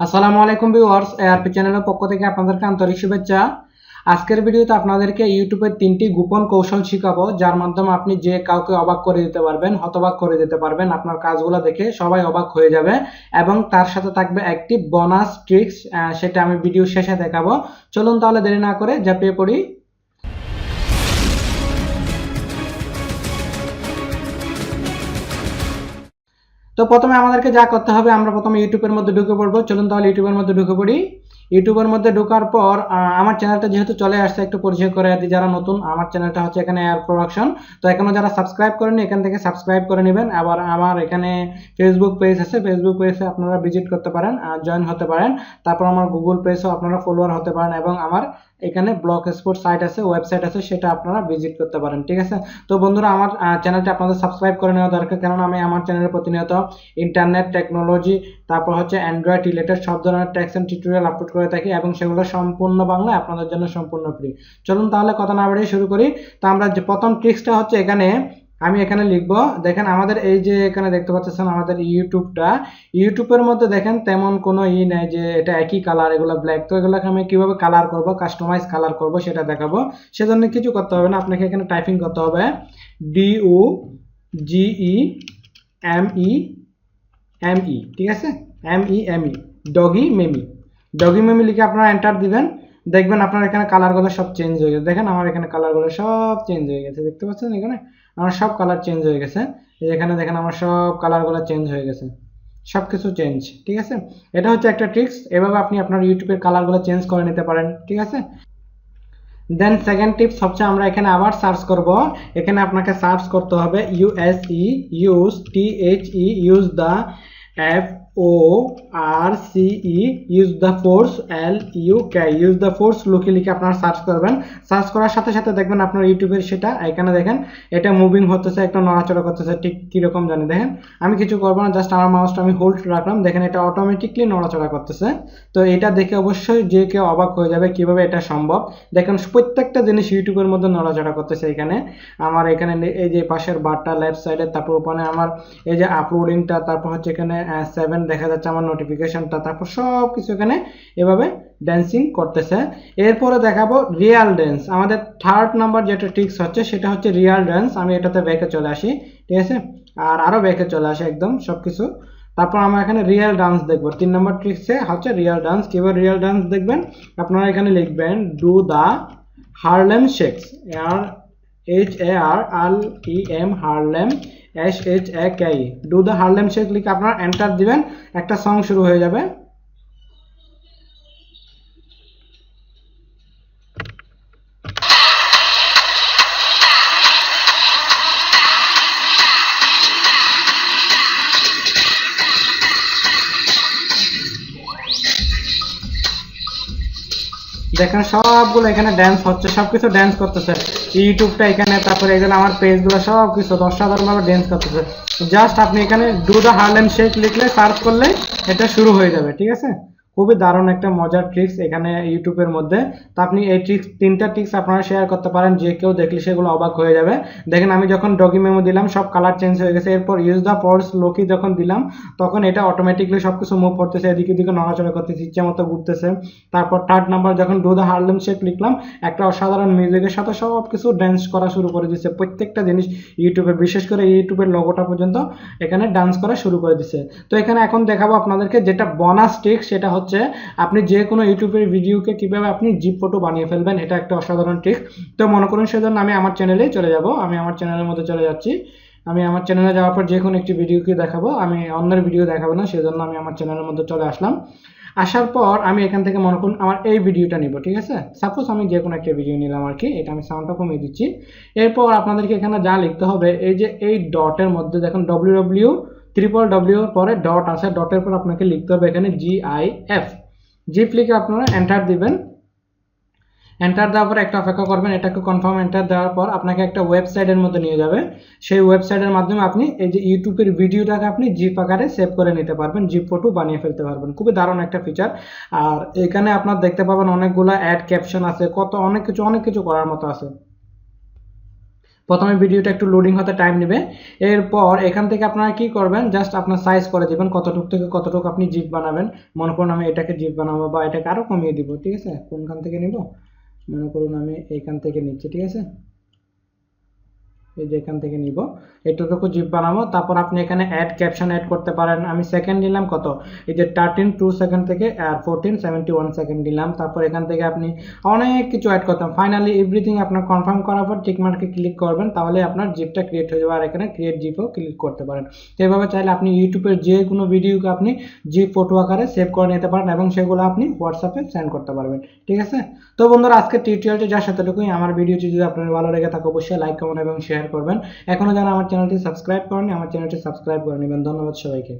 আসসালামু আলাইকুম viewers ARP চ্যানেলের পক্ষ থেকে আপনাদেরকে আন্তরিক শুভেচ্ছা। আজকের ভিডিওতে আপনাদেরকে ইউটিউবের তিনটি গোপন কৌশল শিখাবো, যার মাধ্যমে আপনি যে কাউকে অবাক করে দিতে পারবেন, হতবাক করে দিতে পারবেন, আপনার কাজগুলো দেখে সবাই অবাক হয়ে যাবে এবং তার সাথে থাকবে একটি বোনাস ট্রিক্স সেটা আমি ভিডিও শেষে দেখাবো। চলুন তাহলে দেরি না করে ঝাঁপিয়ে পড়ি। তো প্রথমে আমাদেরকে যা করতে হবে, আমরা প্রথমে ইউটিউবের মধ্যে ঢুকে পড়ব। চলুন তাহলে ইউটিউবের মধ্যে ঢুকে পড়ি। ইউটিউবের মধ্যে ঢোকার পর আমার চ্যানেলটা যেহেতু চলে আসছে, একটু পরিচয় করে দিই, যারা নতুন, আমার চ্যানেলটা হচ্ছে এখানে এয়ার প্রোডাকশন তো এখনও যারা সাবস্ক্রাইব করেনি এখান থেকে সাবস্ক্রাইব করে নেবেন। আবার আমার এখানে ফেসবুক পেজ আছে ফেসবুক পেজে আপনারা ভিজিট করতে পারেন জয়েন হতে পারেন। তারপর আমার গুগল পেজও আপনারা ফলোয়ার হতে পারেন এবং আমার এখানে ব্লক স্পোর্ট সাইট আছে, ওয়েবসাইট আছে, সেটা আপনারা ভিজিট করতে পারেন, ঠিক আছে? তো বন্ধুরা, আমার চ্যানেলটা আপনাদের সাবস্ক্রাইব করে নেওয়া দরকার, কেননা আমি আমার চ্যানেলে প্রতিনিয়ত ইন্টারনেট, টেকনোলজি, তারপর হচ্ছে অ্যান্ড্রয়েড রিলেটেড সব ধরনের ট্যাক্স অ্যান্ড টিউটোরিয়াল আপলোড করে থাকি এবং সেগুলো সম্পূর্ণ বাংলায় আপনাদের জন্য সম্পূর্ণ ফ্রি। চলুন তাহলে কথা না বাড়িয়ে শুরু করি। তো আমরা যে প্রথম ট্রিক্সটা হচ্ছে এখানে আমি এখানে লিখব, দেখেন আমাদের এই যে এখানে দেখতে পাচ্ছেন আমাদের ইউটিউবটা, ইউটিউবের মধ্যে দেখেন তেমন কোনো ই নেই যে এটা একই কালার এগুলো ব্ল্যাক তো এগুলোকে আমি কীভাবে কালার করব কাস্টমাইজ কালার করব সেটা দেখাবো। সেজন্য কিছু করতে হবে না, আপনাকে এখানে টাইপিং করতে হবে D O G E M E M E ঠিক আছে? M E M E doggy meme doggy meme লিখে আপনারা এন্টার দিবেন, দেখবেন আপনার এখানে কালারগুলো সব চেঞ্জ হয়ে গেছে। দেখেন আমার এখানে কালারগুলো সব চেঞ্জ হয়ে গেছে, দেখতে পাচ্ছেন এখানে? আমার সব কালার চেঞ্জ হয়ে গেছে। এখানে দেখেন আমার সব কালারগুলো চেঞ্জ হয়ে গেছে। সব কিছু চেঞ্জ ঠিক আছে? এটা হচ্ছে একটা ট্রিক্স এভাবে আপনি আপনার ইউটিউবের কালারগুলো চেঞ্জ করে নিতে পারেন, ঠিক আছে? দেন সেকেন্ড টিপস হচ্ছে আমরা এখানে আবার সার্চ করব। এখানে আপনাকে সার্চ করতে হবে USE use T H E use the F O R C E use the force L U K use the force Luke লিখে আপনারা সার্চ করবেন। সার্চ করার সাথে সাথে দেখবেন আপনার ইউটিউবের সেটা এখানে দেখেন, এটা মুভিং হতেছে, একটা নড়াচড়া করতেছে, ঠিক কীরকম জানি দেখেন। আমি কিছু করব না জাস্ট আমার মাউসটা আমি হোল্ড রাখলাম, দেখেন এটা অটোমেটিকলি নড়াচড়া করতেছে। তো এটা দেখে অবশ্যই যে কেউ অবাক হয়ে যাবে কীভাবে এটা সম্ভব। দেখেন প্রত্যেকটা জিনিস ইউটিউবের মধ্যে নড়াচড়া করতেছে এখানে। আমার এখানে এই যে পাশের বারটা লেফট সাইডে তারপর ওখানে আমার এই যে আপলোডিংটা তারপর হচ্ছে এখানে সেভেন দেখা যাচ্ছে আমার নোটিফিকেশনটা তারপর সব কিছু এখানে এভাবে ড্যান্সিং করতেছে। এরপরে দেখাবো রিয়াল ড্যান্স আমাদের থার্ড নাম্বার যেটা ট্রিক্স হচ্ছে, সেটা হচ্ছে রিয়াল ড্যান্স আমি এটাতে ব্যাকে চলে আসি, ঠিক আছে? আর আরও ব্যাকে চলে আসে একদম সব কিছু তারপর আমরা এখানে রিয়াল ডান্স দেখব। তিন নম্বর ট্রিক্সে হচ্ছে রিয়াল ডান্স কীভাবে রিয়াল ডান্স দেখবেন? আপনারা এখানে লিখবেন do the Harlem shakes R H A R L E M Harlem S H A K do the Harlem shake লিখে আপনারা এন্টার দিবেন, একটা সং শুরু হয়ে যাবে। দেখেন সবগুলো এখানে ড্যান্স হচ্ছে, সবকিছু ড্যান্স করতেছে। ইউটিউবটা এখানে, তারপরে এখানে আমার পেজগুলো সব কিছু অসাধারণভাবে ডেন্স করতেছে। জাস্ট আপনি এখানে ডু দ্য হার্লেম শেক লিখলে সার্চ করলে এটা শুরু হয়ে যাবে, ঠিক আছে? খুবই দারুণ একটা মজার ট্রিক্স এখানে ইউটিউবের মধ্যে। তো আপনি এই ট্রিক্স তিনটা ট্রিক্স আপনারা শেয়ার করতে পারেন, যে কেউ দেখলে সেগুলো অবাক হয়ে যাবে। দেখেন, আমি যখন ডগি মেমো দিলাম, সব কালার চেঞ্জ হয়ে গেছে। এরপর ইউজ দ্য পর্স লোকি যখন দিলাম, তখন এটা অটোমেটিকলি সব কিছু মুভ করতেছে, এদিকে দিকে নড়াচড়া করতেছে, ইচ্ছে মতো ঘুরতেছে। তারপর থার্ড নাম্বার যখন ডু দ্য হার্লেম শেক লিখলাম, একটা অসাধারণ মিউজিকের সাথে সব কিছু ড্যান্স করা শুরু করে দিচ্ছে প্রত্যেকটা জিনিস ইউটিউবে বিশেষ করে ইউটিউবের লোগোটা পর্যন্ত এখানে ডান্স করা শুরু করে দিচ্ছে তো এখানে এখন দেখাবো আপনাদেরকে যেটা বোনাস ট্রিক সেটা হচ্ছে আপনি যে কোনো ইউটিউবের ভিডিওকে কীভাবে আপনি জিপ ফটো বানিয়ে ফেলবেন, এটা একটা অসাধারণ ট্রিক তো মনে করুন সেজন্য আমি আমার চ্যানেলেই চলে যাব। আমি আমার চ্যানেলের মধ্যে চলে যাচ্ছি। আমি আমার চ্যানেলে যাওয়ার পর যে কোনো একটি ভিডিওকে দেখাবো। আমি অন্যের ভিডিও দেখাবো না, সেজন্য আমি আমার চ্যানেলের মধ্যে চলে আসলাম। আসার পর আমি এখান থেকে মনে করুন আমার এই ভিডিওটা নিব, ঠিক আছে? সাপোজ আমি যে কোনো একটা ভিডিও নিলাম আর কি, এটা আমি সাউন্ডটা কমিয়ে দিচ্ছি। এরপর আপনাদেরকে এখানে যা লিখতে হবে, এই যে এই ডটের মধ্যে দেখুন ডব্লিউ ডব্লিউ ত্রিপল ডব্লিউর পরে ডট আছে ডটের পর আপনাকে লিখতে হবে এখানে জি আই এফ জিপ লিখে আপনারা এন্টার দিবেন। এন্টার দেওয়ার পর একটা অপেক্ষা করবেন, এটাকে কনফার্ম এন্টার দেওয়ার পর আপনাকে একটা ওয়েবসাইটের মধ্যে নিয়ে যাবে। সেই ওয়েবসাইটের মাধ্যমে আপনি এই যে ইউটিউবের ভিডিওটাকে আপনি জিপ আকারে সেভ করে নিতে পারবেন জিপ ফটো বানিয়ে ফেলতে পারবেন। খুবই দারুণ একটা ফিচার আর এখানে আপনার দেখতে পাবেন অনেকগুলো অ্যাড ক্যাপশন আছে, কত অনেক কিছু অনেক কিছু করার মতো আছে। প্রথমে ভিডিওটা একটু লোডিং হতে টাইম নেবে। এরপর এখান থেকে আপনারা কি করবেন? জাস্ট আপনার সাইজ করে দেবেন, কতটুক থেকে কতটুক আপনি জিপ বানাবেন। মনে করুন আমি এটাকে জিপ বানাবো বা এটাকে আরও কমিয়ে দিব, ঠিক আছে? কোনখান থেকে নিব? মনে করুন আমি এখান থেকে নিচ্ছি, ঠিক আছে? এই যে এখান থেকে নিব। এতটুকু জিপ বানাবো। তারপর আপনি এখানে অ্যাড ক্যাপশন অ্যাড করতে পারেন। আমি সেকেন্ড নিলাম কত? এই যে থার্টিন টু সেকেন্ড থেকে, আর ফোরটিন সেভেন্টি ওয়ান সেকেন্ড নিলাম। তারপর এখান থেকে আপনি অনেক কিছু অ্যাড করতাম। ফাইনালি এভরিথিং আপনার কনফার্ম করার পর টিক মার্কে ক্লিক করবেন। তাহলে আপনার জিপটা ক্রিয়েট হয়ে যাবে। আর এখানে ক্রিয়েট জিপও ক্লিক করতে পারেন। এভাবে চাইলে আপনি ইউটিউবের যে কোনো ভিডিওকে আপনি জিপ ফটো আকারে সেভ করে নিতে পারেন এবং সেগুলো আপনি হোয়াটসঅ্যাপে সেন্ড করতে পারবেন। ঠিক আছে? তো বন্ধুরা আজকে টিউটোরিয়ালটি যার সাথেটুকুই আমার ভিডিওটি যদি আপনার ভালো লেগে থাকে, অবশ্যই লাইক কমেন্ট এবং শেয়ার করবেন। এখনও যারা আমার চ্যানেলটি সাবস্ক্রাইব করেনি আমার চ্যানেলটি সাবস্ক্রাইব করে নেবেন। ধন্যবাদ সবাইকে।